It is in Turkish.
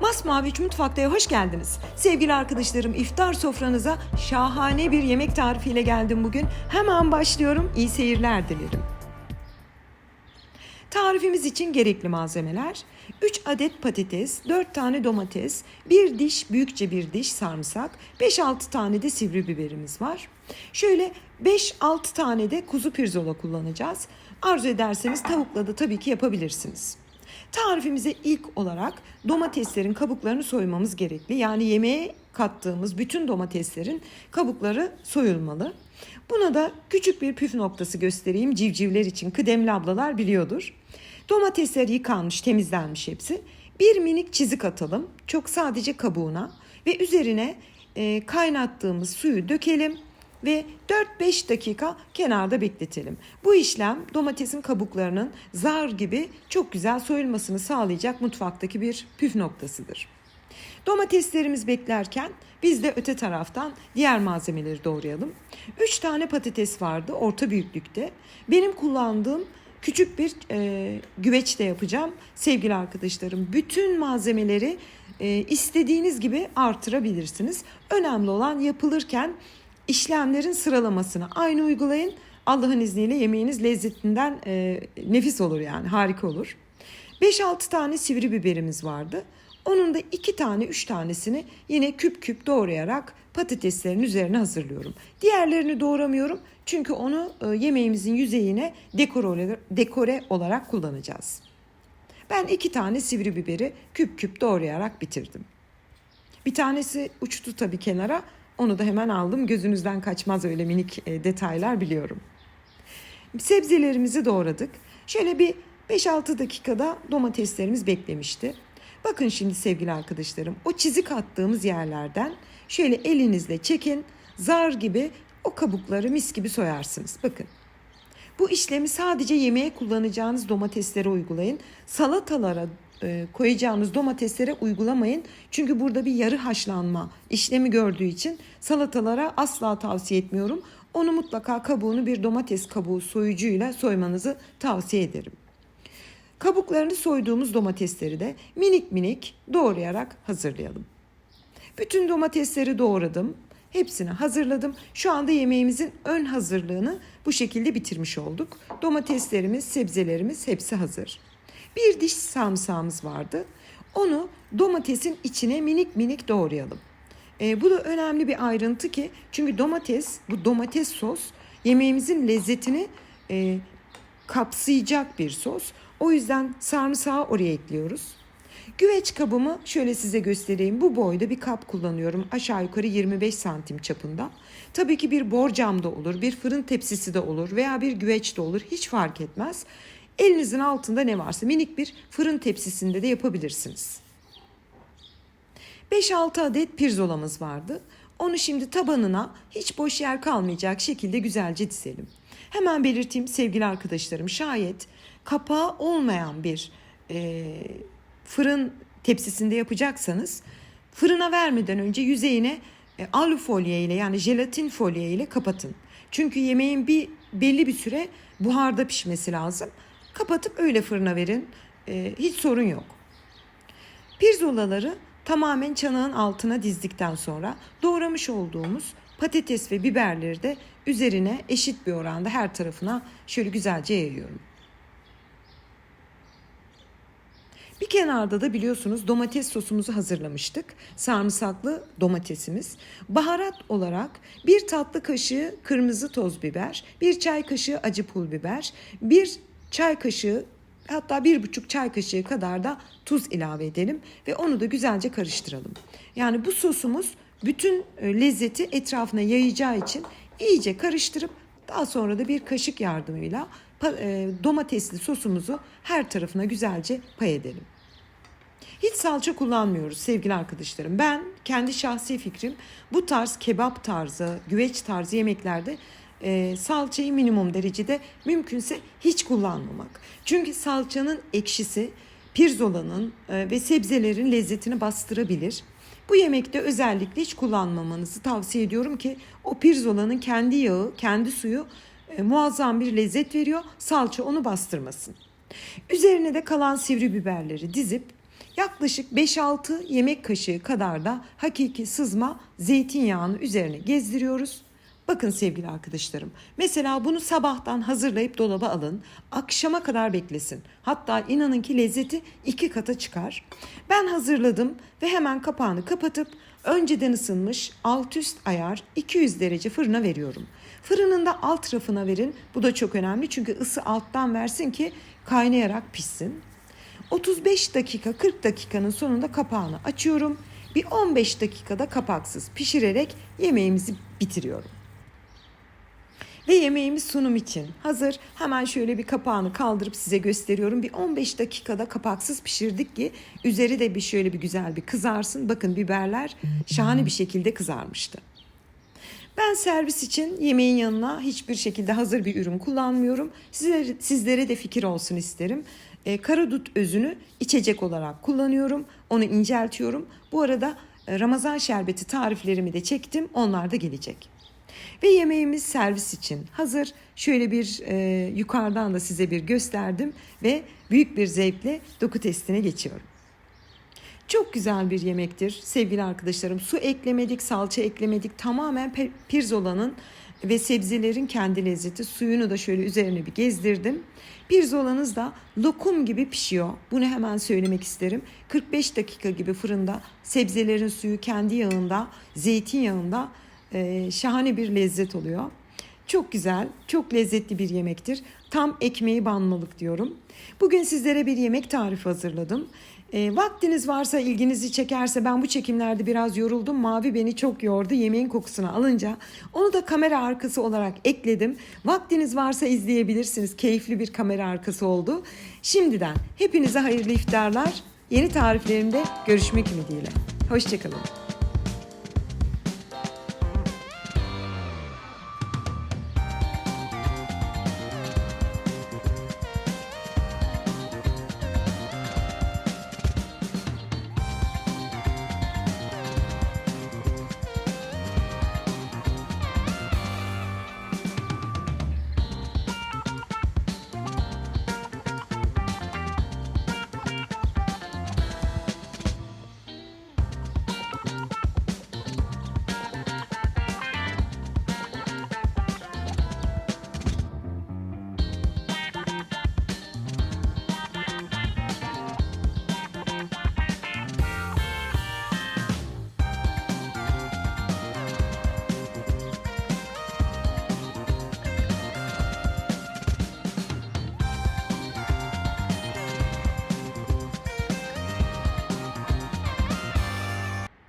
Masmavi Üç Mutfakta'ya hoş geldiniz. Sevgili arkadaşlarım iftar sofranıza şahane bir yemek tarifiyle geldim bugün. Hemen başlıyorum. İyi seyirler dilerim. Tarifimiz için gerekli malzemeler 3 adet patates, 4 tane domates, 1 diş büyükçe bir diş sarımsak, 5-6 tane de sivri biberimiz var. Şöyle 5-6 tane de kuzu pirzola kullanacağız. Arzu ederseniz tavukla da tabii ki yapabilirsiniz. Tarifimize ilk olarak domateslerin kabuklarını soymamız gerekli. Yani yemeğe kattığımız bütün domateslerin kabukları soyulmalı. Buna da küçük bir püf noktası göstereyim civcivler için. Kıdemli ablalar biliyordur. Domatesler yıkanmış, temizlenmiş hepsi. Bir minik çizik atalım. Çok sadece kabuğuna ve üzerine e, kaynattığımız suyu dökelim ve 4-5 dakika kenarda bekletelim. Bu işlem domatesin kabuklarının zar gibi çok güzel soyulmasını sağlayacak mutfaktaki bir püf noktasıdır. Domateslerimiz beklerken biz de öte taraftan diğer malzemeleri doğrayalım. 3 tane patates vardı orta büyüklükte. Benim kullandığım küçük bir e, güveç de yapacağım sevgili arkadaşlarım. Bütün malzemeleri e, istediğiniz gibi artırabilirsiniz. Önemli olan yapılırken işlemlerin sıralamasını aynı uygulayın. Allah'ın izniyle yemeğiniz lezzetinden e, nefis olur yani harika olur. 5-6 tane sivri biberimiz vardı. Onun da 2 tane 3 tanesini yine küp küp doğrayarak patateslerin üzerine hazırlıyorum. Diğerlerini doğramıyorum çünkü onu e, yemeğimizin yüzeyine dekore, dekore olarak kullanacağız. Ben 2 tane sivri biberi küp küp doğrayarak bitirdim. Bir tanesi uçtu tabii kenara. Onu da hemen aldım. Gözünüzden kaçmaz öyle minik e, detaylar biliyorum. Sebzelerimizi doğradık. Şöyle bir 5-6 dakikada domateslerimiz beklemişti. Bakın şimdi sevgili arkadaşlarım o çizik attığımız yerlerden şöyle elinizle çekin. Zar gibi o kabukları mis gibi soyarsınız. Bakın. Bu işlemi sadece yemeğe kullanacağınız domateslere uygulayın. Salatalara e, koyacağınız domateslere uygulamayın. Çünkü burada bir yarı haşlanma işlemi gördüğü için salatalara asla tavsiye etmiyorum. Onu mutlaka kabuğunu bir domates kabuğu soyucuyla soymanızı tavsiye ederim. Kabuklarını soyduğumuz domatesleri de minik minik doğrayarak hazırlayalım. Bütün domatesleri doğradım. Hepsini hazırladım. Şu anda yemeğimizin ön hazırlığını bu şekilde bitirmiş olduk. Domateslerimiz, sebzelerimiz hepsi hazır. Bir diş sarımsağımız vardı. Onu domatesin içine minik minik doğrayalım. E, bu da önemli bir ayrıntı ki çünkü domates, bu domates sos yemeğimizin lezzetini e, kapsayacak bir sos. O yüzden sarımsağı oraya ekliyoruz. Güveç kabımı şöyle size göstereyim. Bu boyda bir kap kullanıyorum. Aşağı yukarı 25 santim çapında. Tabii ki bir borcam da olur, bir fırın tepsisi de olur veya bir güveç de olur. Hiç fark etmez. Elinizin altında ne varsa minik bir fırın tepsisinde de yapabilirsiniz. 5-6 adet pirzolamız vardı. Onu şimdi tabanına hiç boş yer kalmayacak şekilde güzelce dizelim. Hemen belirteyim sevgili arkadaşlarım şayet kapağı olmayan bir e, fırın tepsisinde yapacaksanız fırına vermeden önce yüzeyine e, alu folye ile yani jelatin folye ile kapatın. Çünkü yemeğin bir belli bir süre buharda pişmesi lazım. Kapatıp öyle fırına verin. E, hiç sorun yok. Pirzolaları tamamen çanağın altına dizdikten sonra doğramış olduğumuz patates ve biberleri de üzerine eşit bir oranda her tarafına şöyle güzelce yayıyorum. Bir kenarda da biliyorsunuz domates sosumuzu hazırlamıştık. Sarımsaklı domatesimiz. Baharat olarak bir tatlı kaşığı kırmızı toz biber, bir çay kaşığı acı pul biber, bir çay kaşığı hatta bir buçuk çay kaşığı kadar da tuz ilave edelim ve onu da güzelce karıştıralım. Yani bu sosumuz bütün e, lezzeti etrafına yayacağı için iyice karıştırıp daha sonra da bir kaşık yardımıyla e, domatesli sosumuzu her tarafına güzelce pay edelim. Hiç salça kullanmıyoruz sevgili arkadaşlarım. Ben kendi şahsi fikrim bu tarz kebap tarzı, güveç tarzı yemeklerde e, salçayı minimum derecede mümkünse hiç kullanmamak. Çünkü salçanın ekşisi pirzolanın e, ve sebzelerin lezzetini bastırabilir. Bu yemekte özellikle hiç kullanmamanızı tavsiye ediyorum ki o pirzolanın kendi yağı, kendi suyu e, muazzam bir lezzet veriyor. Salça onu bastırmasın. Üzerine de kalan sivri biberleri dizip Yaklaşık 5-6 yemek kaşığı kadar da hakiki sızma zeytinyağını üzerine gezdiriyoruz. Bakın sevgili arkadaşlarım. Mesela bunu sabahtan hazırlayıp dolaba alın. Akşama kadar beklesin. Hatta inanın ki lezzeti iki kata çıkar. Ben hazırladım ve hemen kapağını kapatıp önceden ısınmış alt üst ayar 200 derece fırına veriyorum. Fırının da alt rafına verin. Bu da çok önemli çünkü ısı alttan versin ki kaynayarak pişsin. 35 dakika 40 dakikanın sonunda kapağını açıyorum. Bir 15 dakikada kapaksız pişirerek yemeğimizi bitiriyorum. Ve yemeğimiz sunum için hazır. Hemen şöyle bir kapağını kaldırıp size gösteriyorum. Bir 15 dakikada kapaksız pişirdik ki üzeri de bir şöyle bir güzel bir kızarsın. Bakın biberler şahane bir şekilde kızarmıştı. Ben servis için yemeğin yanına hiçbir şekilde hazır bir ürün kullanmıyorum. Sizlere, sizlere de fikir olsun isterim. E, karadut özünü içecek olarak kullanıyorum. Onu inceltiyorum. Bu arada e, Ramazan şerbeti tariflerimi de çektim. Onlar da gelecek. Ve yemeğimiz servis için hazır. Şöyle bir e, yukarıdan da size bir gösterdim ve büyük bir zevkle doku testine geçiyorum. Çok güzel bir yemektir sevgili arkadaşlarım. Su eklemedik, salça eklemedik. Tamamen pirzolanın ve sebzelerin kendi lezzeti. Suyunu da şöyle üzerine bir gezdirdim. Pirzolanız da lokum gibi pişiyor. Bunu hemen söylemek isterim. 45 dakika gibi fırında sebzelerin suyu kendi yağında, zeytinyağında e, şahane bir lezzet oluyor. Çok güzel, çok lezzetli bir yemektir. Tam ekmeği banmalık diyorum. Bugün sizlere bir yemek tarifi hazırladım. E, vaktiniz varsa, ilginizi çekerse ben bu çekimlerde biraz yoruldum. Mavi beni çok yordu yemeğin kokusunu alınca. Onu da kamera arkası olarak ekledim. Vaktiniz varsa izleyebilirsiniz. Keyifli bir kamera arkası oldu. Şimdiden hepinize hayırlı iftarlar. Yeni tariflerimde görüşmek ümidiyle. Hoşçakalın.